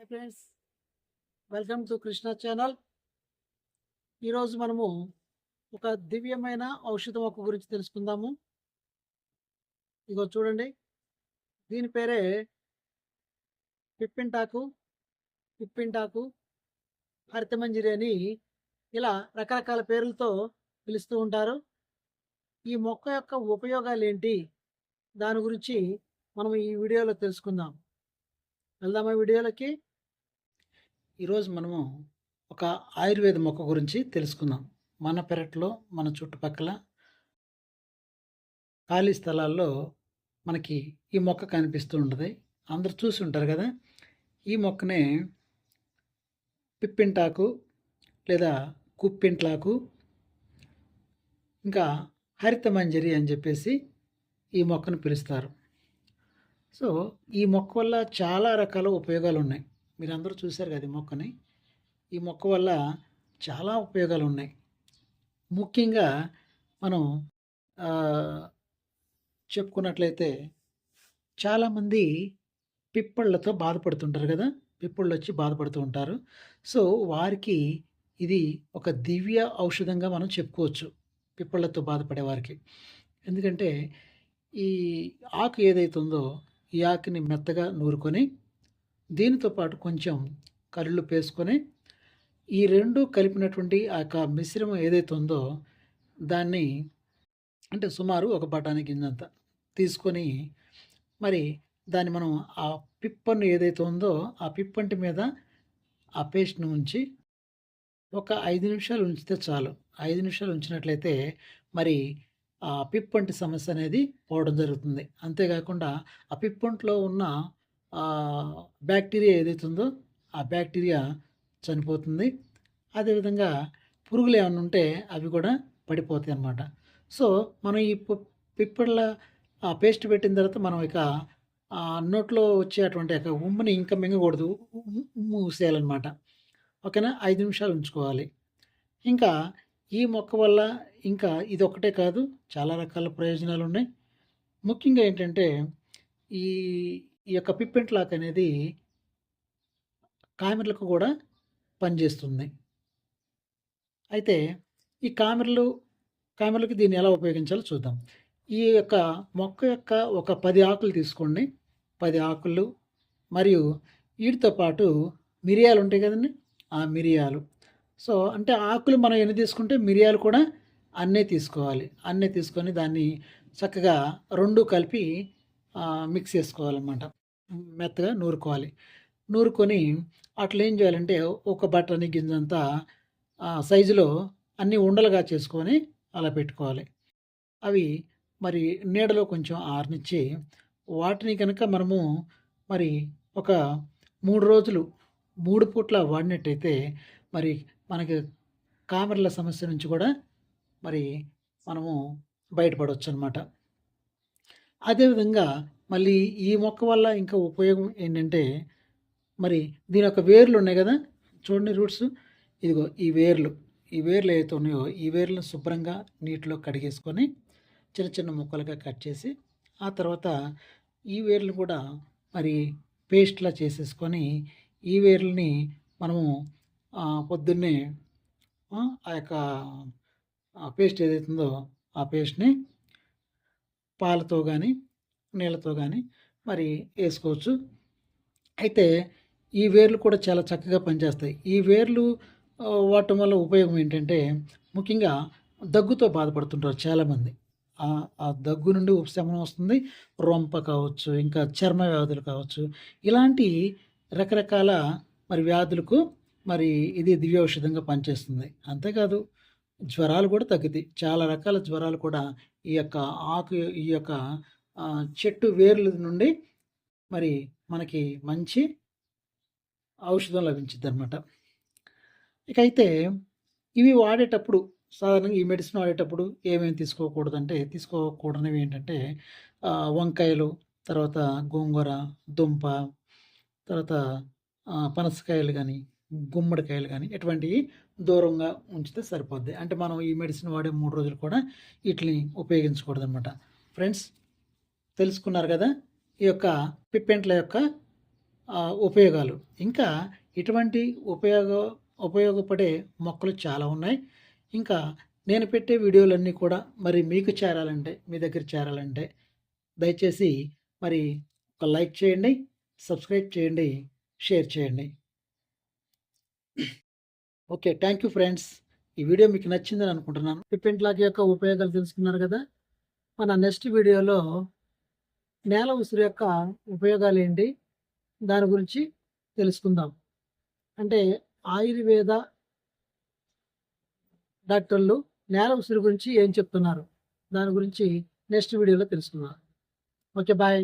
Hi friends. Welcome to Krishna channel. ఈరోజు మనము ఒక దివ్యమైన ఔషధ మొక్క గురించి తెలుసుకుందాము. ఇగో చూడండి. దీని పేరే పిప్పింటాకు పిప్పింటాకు హరితమంజిరి అని ఇలా రకరకాల పేర్లతో పిలుస్తూ ఉంటారు. ఈ మొక్క యొక్క ఉపయోగాలు ఏంటి దాని గురించి మనం ఈ వీడియోలో తెలుసుకుందాం. వెళ్దామా వీడియోలోకి? ఈరోజు మనము ఒక ఆయుర్వేద మొక్క గురించి తెలుసుకుందాం. మన పెరట్లో మన చుట్టుపక్కల ఖాళీ స్థలాల్లో మనకి ఈ మొక్క కనిపిస్తూ ఉంటుంది. అందరు చూసి ఉంటారు కదా ఈ మొక్కనే పిప్పింటాకు లేదా కుప్పింట్లాకు ఇంకా హరిత మంజరి అని చెప్పేసి ఈ మొక్కను పిలుస్తారు. సో ఈ మొక్క వల్ల చాలా రకాల ఉపయోగాలు ఉన్నాయి. మీరు అందరూ చూశారు కదా ఈ మొక్కని. ఈ మొక్క వల్ల చాలా ఉపయోగాలు ఉన్నాయి ముఖ్యంగా మనం చెప్పుకున్నట్లయితే చాలామంది పిప్పళ్ళతో బాధపడుతుంటారు కదా. పిప్పళ్ళు వచ్చి బాధపడుతూ ఉంటారు. సో వారికి ఇది ఒక దివ్య ఔషధంగా మనం చెప్పుకోవచ్చు పిప్పళ్ళతో బాధపడే వారికి. ఎందుకంటే ఈ ఆకు ఏదైతుందో ఉందో ఈ ఆకుని మెత్తగా నూరుకొని దీనితో పాటు కొంచెం కళ్ళు పేసుకొని ఈ రెండు కలిపినటువంటి ఆ యొక్క మిశ్రమం ఏదైతే ఉందో దాన్ని అంటే సుమారు ఒక బఠానీ గింజంత తీసుకొని మరి దాన్ని మనం ఆ పిప్పను ఏదైతే ఉందో ఆ పిప్పంటి మీద ఆ పేస్ట్ను ఉంచి ఒక ఐదు నిమిషాలు ఉంచితే చాలు. ఐదు నిమిషాలు ఉంచినట్లయితే మరి ఆ పిప్పంటి సమస్య అనేది పోవడం జరుగుతుంది. అంతేకాకుండా ఆ పిప్పంట్లో ఉన్న బ్యాక్టీరియా ఏదైతే ఉందో ఆ బ్యాక్టీరియా చనిపోతుంది. అదేవిధంగా పురుగులు ఏమైనా ఉంటే అవి కూడా పడిపోతాయి అన్నమాట. సో మనం ఈ పు- పిప్పళ్ళ ఆ పేస్ట్ పెట్టిన తర్వాత మనం ఇక నోట్లో వచ్చేటువంటి యొక్క ఉమ్మని ఇంకా మింగకూడదు. మూసేయాలన్నమాట ఓకేనా? ఐదు నిమిషాలు ఉంచుకోవాలి. ఇంకా ఈ మొక్క వల్ల ఇంకా ఇది ఒక్కటే కాదు చాలా రకాల ప్రయోజనాలు ఉన్నాయి ముఖ్యంగా ఏంటంటే ఈ ఈ యొక్క పిప్పెంట్లాక్ అనేది కామెర్లకు కూడా పనిచేస్తుంది. అయితే ఈ కామెర్లు కామెర్లకి దీన్ని ఎలా ఉపయోగించాలో చూద్దాం. ఈ యొక్క మొక్క యొక్క ఒక పది ఆకులు తీసుకోండి. పది ఆకులు మరియు వీటితో పాటు మిరియాలు ఉంటాయి కదండి? ఆ మిరియాలు. సో అంటే ఆకులు మనం ఎన్ని తీసుకుంటే మిరియాలు కూడా అన్నీ తీసుకోవాలి. అన్నీ తీసుకొని దాన్ని చక్కగా రెండు కలిపి మిక్స్ చేసుకోవాలన్నమాట. మెత్తగా నూరుకోవాలి. నూరుకొని అట్లా ఏం చేయాలంటే ఒక బట్టని గింజంతా అంతా సైజులో అన్ని ఉండలుగా చేసుకొని అలా పెట్టుకోవాలి. అవి మరి నీడలో కొంచెం ఆరనిచ్చి వాటిని కనుక మనము మరి ఒక మూడు రోజులు మూడు పూట్ల వాడినట్టయితే మరి మనకి కామెర్ల సమస్య నుంచి కూడా మరి మనము బయటపడవచ్చు అనమాట అదేవిధంగా మళ్ళీ ఈ మొక్క వల్ల ఇంకా ఉపయోగం ఏంటంటే మరి దీని యొక్క వేర్లు ఉన్నాయి కదా? చూడండి రూట్స్. ఇదిగో ఈ వేర్లు. ఈ వేర్లు ఏవైతే ఉన్నాయో ఈ వేర్లను శుభ్రంగా నీటిలో కడిగేసుకొని చిన్న చిన్న ముక్కలుగా కట్ చేసి ఆ తర్వాత ఈ వేర్లు కూడా మరి పేస్ట్లా చేసేసుకొని ఈ వేర్లని మనము పొద్దున్నే ఆ యొక్క పేస్ట్ ఏదైతుందో ఉందో ఆ పేస్ట్ని పాలతో కానీ నీళ్ళతో కానీ మరి వేసుకోవచ్చు. అయితే ఈ వేర్లు కూడా చాలా చక్కగా పనిచేస్తాయి. ఈ వేర్లు వాడటం వల్ల ఉపయోగం ఏంటంటే ముఖ్యంగా దగ్గుతో బాధపడుతుంటారు చాలామంది. ఆ దగ్గు నుండి ఉపశమనం వస్తుంది. రొంప కావచ్చు ఇంకా చర్మ వ్యాధులు కావచ్చు. ఇలాంటి రకరకాల మరి వ్యాధులకు మరి ఇది దివ్య ఔషధంగా పనిచేస్తుంది. అంతేకాదు జ్వరాలు కూడా తగ్గుతాయి. చాలా రకాల జ్వరాలు కూడా ఈ యొక్క ఆకు ఈ యొక్క చెట్టు వేర్ల నుండి మరి మనకి మంచి ఔషధం లభించింది అనమాట ఇక అయితే ఇవి వాడేటప్పుడు సాధారణంగా ఈ మెడిసిన్ వాడేటప్పుడు ఏమేమి తీసుకోకూడదు అంటే తీసుకోకూడనివి ఏంటంటే వంకాయలు తర్వాత గోంగూర దుంప తర్వాత పనసకాయలు కానీ గుమ్మడికాయలు కానీ ఇటువంటివి దూరంగా ఉంచితే సరిపోద్ది. అంటే మనం ఈ మెడిసిన్ వాడే మూడు రోజులు కూడా వీటిని ఉపయోగించకూడదు అనమాట ఫ్రెండ్స్ తెలుసుకున్నారు కదా ఈ యొక్క పిప్పెంట్ల యొక్క ఉపయోగాలు. ఇంకా ఇటువంటి ఉపయోగ ఉపయోగపడే మొక్కలు చాలా ఉన్నాయి. ఇంకా నేను పెట్టే వీడియోలన్నీ కూడా మరి మీకు చేరాలంటే మీ దగ్గర చేరాలంటే దయచేసి మరి ఒక లైక్ చేయండి సబ్స్క్రైబ్ చేయండి షేర్ చేయండి. Okay thank you friends. ఈ వీడియో మీకు నచ్చిందని అనుకుంటున్నాను. పిప్పెంట్ లాక్ యొక్క ఉపయోగాలు తెలుసుకున్నారు కదా? మన నెక్స్ట్ వీడియోలో నేల ఉసురు యొక్క ఉపయోగాలు ఏంటి దాని గురించి తెలుసుకుందాం. అంటే ఆయుర్వేద డాక్టర్లు నేల ఉసురు గురించి ఏం చెప్తున్నారు? దాని గురించి నెక్స్ట్ వీడియోలో తెలుసుకుందాం. Okay bye.